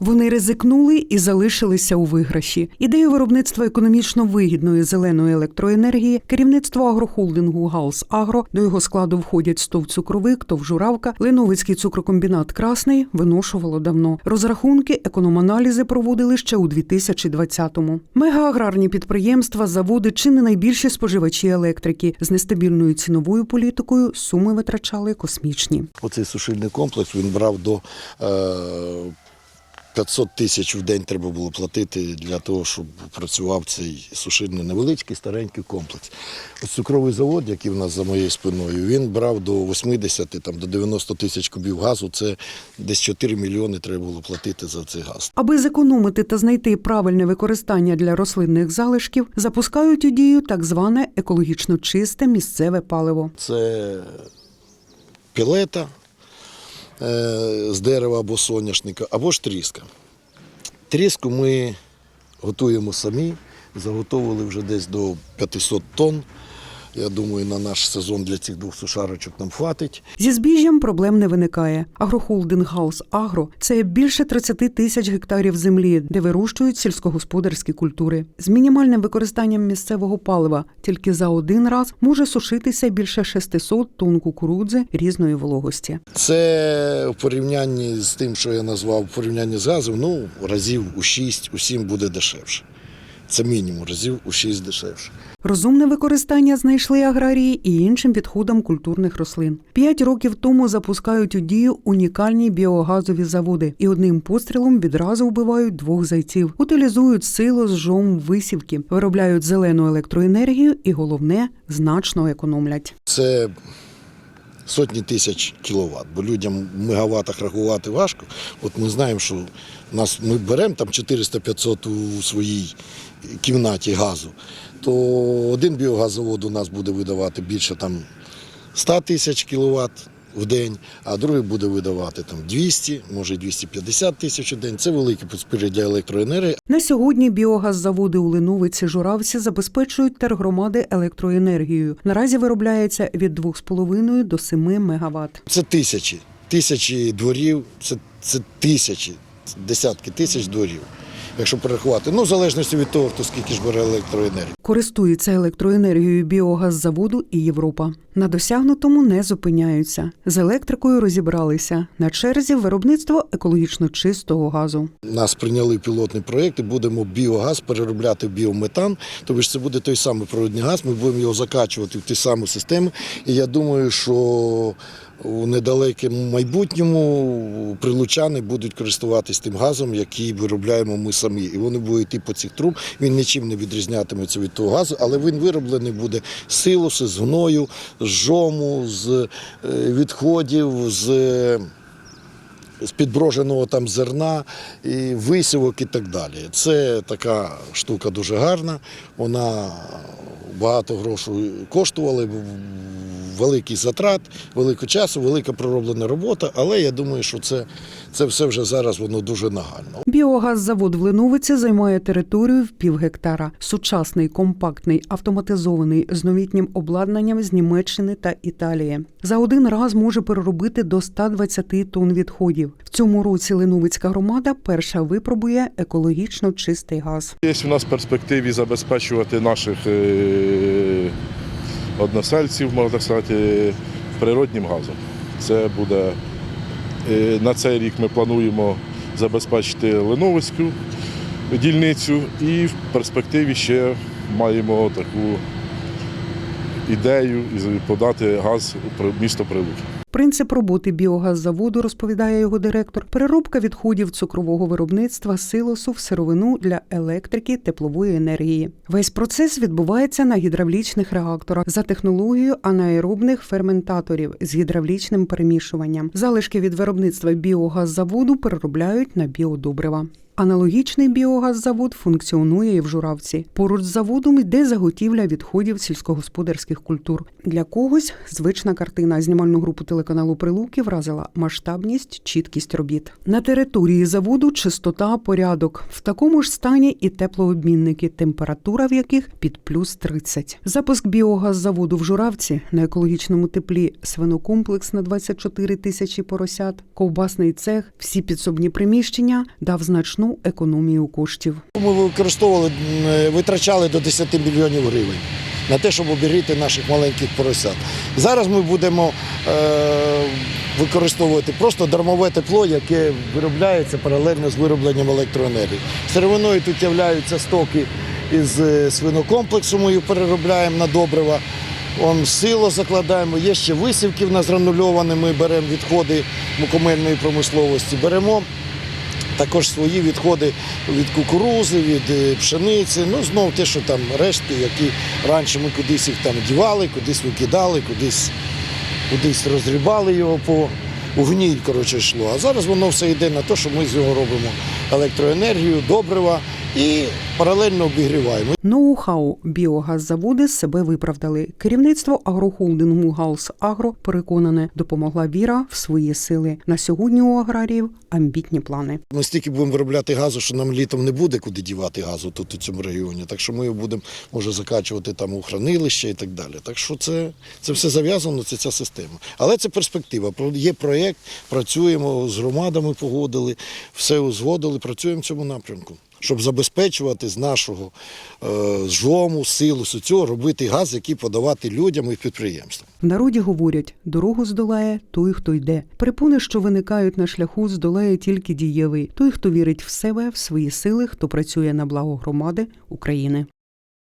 Вони ризикнули і залишилися у виграші. Ідею виробництва економічно вигідної зеленої електроенергії керівництво агрохолдингу Галс Агро до його складу входять стов цукровик, ТОВ Леновицький цукрокомбінат Красний виношувало давно. Розрахунки, економаналізи проводили ще у 2020-му. Мегааграрні підприємства, заводи чи не найбільші споживачі електрики з нестабільною ціновою політикою суми витрачали космічні. Оцей сушильний комплекс він брав до е, 500 тисяч в день треба було платити для того, щоб працював цей сушильний невеличкий старенький комплекс. Ось цукровий завод, який в нас за моєю спиною, він брав до 80 там, до 90 тисяч кубів газу. Це десь 4 мільйони треба було платити за цей газ. Аби зекономити та знайти правильне використання для рослинних залишків, запускають у дію так зване екологічно чисте місцеве паливо. Це пілета з дерева або соняшника, або ж тріска. Тріску ми готуємо самі, заготовили вже десь до 500 тонн. Я думаю, на наш сезон для цих двох сушарочок нам хватить. Зі збіжжям проблем не виникає. Агрохолдинг Гаус Агро це більше 30 тисяч гектарів землі, де вирощують сільськогосподарські культури. З мінімальним використанням місцевого палива тільки за один раз може сушитися більше 600 тонн кукурудзи різної вологості. Це в порівнянні з тим, що я назвав, в порівнянні з газом, ну, разів у 6, у 7 буде дешевше. Це мінімум, разів у 6 дешевше. Розумне використання знайшли аграрії і іншим підходам культурних рослин. П'ять років тому запускають у дію унікальні біогазові заводи і одним пострілом відразу вбивають двох зайців, утилізують силу з жом висівки, виробляють зелену електроенергію і головне значно економлять. Це сотні тисяч кіловат, бо людям в мегаваттах рахувати важко. От ми знаємо, що нас ми беремо там 400-500 у своїй кімнаті газу, то один біогазовод у нас буде видавати більше там 100 тисяч кіловат в день, а другий буде видавати там 200, може 250 тисяч у день. Це велике підспоряддя електроенергії. На сьогодні біогаззаводи у Леновиці Журавці забезпечують тергромади електроенергією. Наразі виробляється від 2,5 до 7 мегаватт. Це тисячі, тисячі дворів, це, це тисячі, десятки тисяч дворів. Якщо порахувати, ну в залежності від того, хто скільки ж бере електроенергії. Користується електроенергією біогаззаводу і Європа. На досягнутому не зупиняються. З електрикою розібралися. На черзі виробництво екологічно чистого газу. Нас прийняли пілотний проєкт і будемо біогаз переробляти в біометан. Тобто це буде той самий природний газ. Ми будемо його закачувати в ті самі системи. І я думаю, що у недалекому майбутньому прилучани будуть користуватись тим газом, який виробляємо ми самі. І вони будуть йти по цих труб. Він нічим не відрізнятиметься від того газу, але він вироблений буде з силоси, з гною, з жому, з е, відходів, з з підброженого там зерна, і висівок і так далі. Це така штука дуже гарна. Вона багато грошей коштувала, великий затрат, велико часу, велика пророблена робота, але я думаю, що це, це все вже зараз воно дуже нагально. Біогаззавод в Леновиці займає територію в пів гектара. Сучасний, компактний, автоматизований з новітнім обладнанням з Німеччини та Італії. За один раз може переробити до 120 тонн відходів. В цьому році Леновицька громада перша випробує екологічно чистий газ. Є у нас в перспективі забезпечувати наших е, односельців, можна сказати, природнім газом. Це буде е, на цей рік ми плануємо забезпечити Леновицьку дільницю і в перспективі ще маємо таку ідею подати газ у місто Прилуки. Принцип роботи біогаззаводу, розповідає його директор, переробка відходів цукрового виробництва силосу в сировину для електрики теплової енергії. Весь процес відбувається на гідравлічних реакторах за технологією анаеробних ферментаторів з гідравлічним перемішуванням. Залишки від виробництва біогаззаводу переробляють на біодобрива. Аналогічний біогаззавод функціонує і в Журавці. Поруч з заводом йде заготівля відходів сільськогосподарських культур. Для когось звична картина знімальну групу телеканалу Прилуки вразила масштабність, чіткість робіт. На території заводу чистота, порядок. В такому ж стані і теплообмінники, температура в яких під плюс 30. Запуск біогаззаводу в Журавці на екологічному теплі свинокомплекс на 24 тисячі поросят, ковбасний цех, всі підсобні приміщення дав значну економію коштів. Ми використовували, витрачали до 10 мільйонів гривень на те, щоб обігріти наших маленьких поросят. Зараз ми будемо е, використовувати просто дармове тепло, яке виробляється паралельно з виробленням електроенергії. Сировиною тут являються стоки із е, свинокомплексу, ми їх переробляємо на добрива. Он сило закладаємо, є ще висівки в нас гранульовані, ми беремо відходи мукомельної промисловості. Беремо також свої відходи від кукурузи, від е, пшениці. Ну, знов те, що там рештки, які раніше ми кудись їх там дівали, кудись викидали, кудись, кудись розрібали його по у коротше, йшло. А зараз воно все йде на те, що ми з його робимо електроенергію, добрива і паралельно обігріваємо. Ноу-хау біогаззаводи себе виправдали. Керівництво агрохолдингу Галс Агро переконане, допомогла віра в свої сили. На сьогодні у аграріїв амбітні плани. Ми стільки будемо виробляти газу, що нам літом не буде куди дівати газу тут у цьому регіоні. Так що ми його будемо може закачувати там у хранилище і так далі. Так що це, це все зав'язано, це ця система. Але це перспектива. Є проєкт, працюємо з громадами, погодили, все узгодили, працюємо в цьому напрямку. Щоб забезпечувати з нашого е, жому, силу, суцього, робити газ, який подавати людям і підприємствам. В народі говорять: дорогу здолає той, хто йде. Перепони, що виникають на шляху, здолає тільки дієвий той, хто вірить в себе, в свої сили, хто працює на благо громади України.